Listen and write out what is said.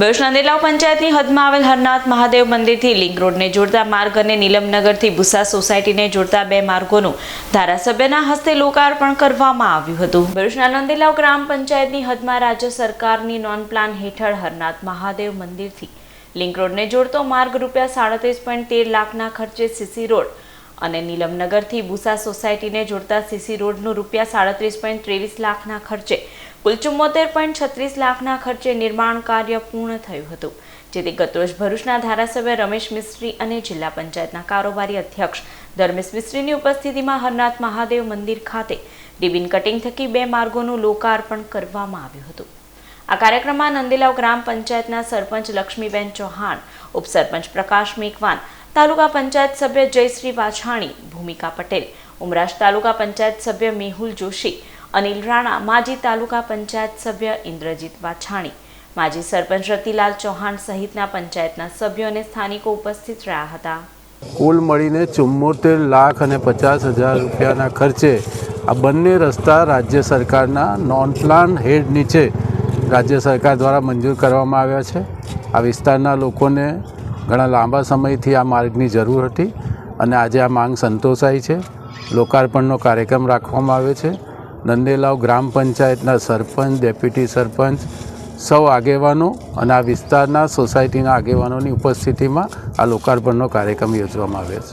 ભરૂચના નંદેલાવ પંચાયતની હદમાં આવેલ હરનાથ મહાદેવ મંદિરથી લિંક રોડને જોડતા માર્ગ અને નીલમનગરથી ભૂસા સોસાયટીને જોડતા બે માર્ગોનું ધારાસભ્યના હસ્તે લોકાર્પણ કરવામાં આવ્યું હતું. ભરૂચના નંદેલાવ ગ્રામ પંચાયતની હદમાં રાજ્ય સરકારની નોન પ્લાન હેઠળ હરનાથ મહાદેવ મંદિરથી લિંક રોડને જોડતો માર્ગ રૂપિયા સાડત્રીસ પોઈન્ટ તેર લાખના ખર્ચે સીસી રોડ અને નીલમનગરથી ભૂસા સોસાયટીને જોડતા સીસી રોડનું રૂપિયા સાડત્રીસ પોઈન્ટ ત્રેવીસ લાખના ખર્ચે, કુલ ચુમ્મોતેર પોઈન્ટ છત્રીસ લાખના ખર્ચે નિર્માણ કાર્ય પૂર્ણ થયું હતું, જેથી ગતરોજ ભરૂચના ધારાસભ્ય રમેશ મિસ્ત્રી અને જિલ્લા પંચાયતના કારોબારી અધ્યક્ષ ધર્મેશ મિસ્ત્રીની ઉપસ્થિતિમાં હરનાથ મહાદેવ મંદિર ખાતે રિબિન કટિંગ થકી બે માર્ગોનું લોકાર્પણ કરવામાં આવ્યું હતું. આ કાર્યક્રમમાં નંદીલાવ ગ્રામ પંચાયતના સરપંચ લક્ષ્મીબેન ચૌહાણ, ઉપસરપંચ પ્રકાશ મેઘવાન, તાલુકા પંચાયત સભ્ય જયશ્રી વાછાણી, ભૂમિકા પટેલ ઉમરાશ તાલુકા પંચાયત સભ્ય મેહુલ જોશી, અનિલ રાણા, માજી તાલુકા પંચાયત સભ્ય ઇન્દ્રજીત વાછાણી, માજી સરપંચ રતિલાલ ચૌહાણ સહિતના પંચાયતના સભ્યો અને સ્થાનિકો ઉપસ્થિત રહ્યા હતા. કુલ મળીને ચુમ્મોતેર લાખ અને પચાસ હજાર રૂપિયાના ખર્ચે આ બંને રસ્તા રાજ્ય સરકારના નોન પ્લાન હેડ નીચે રાજ્ય સરકાર દ્વારા મંજૂર કરવામાં આવ્યા છે. આ વિસ્તારના લોકોને ઘણા લાંબા સમયથી આ માર્ગની જરૂર હતી અને આજે આ માંગ સંતોષાઈ છે. લોકાર્પણનો કાર્યક્રમ રાખવામાં આવ્યો છે. નંદેલાવ ગ્રામ પંચાયતના સરપંચ, ડેપ્યુટી સરપંચ, સૌ આગેવાનો અને આ વિસ્તારના સોસાયટીના આગેવાનોની ઉપસ્થિતિમાં આ લોકાર્પણનો કાર્યક્રમ યોજવામાં આવ્યો છે.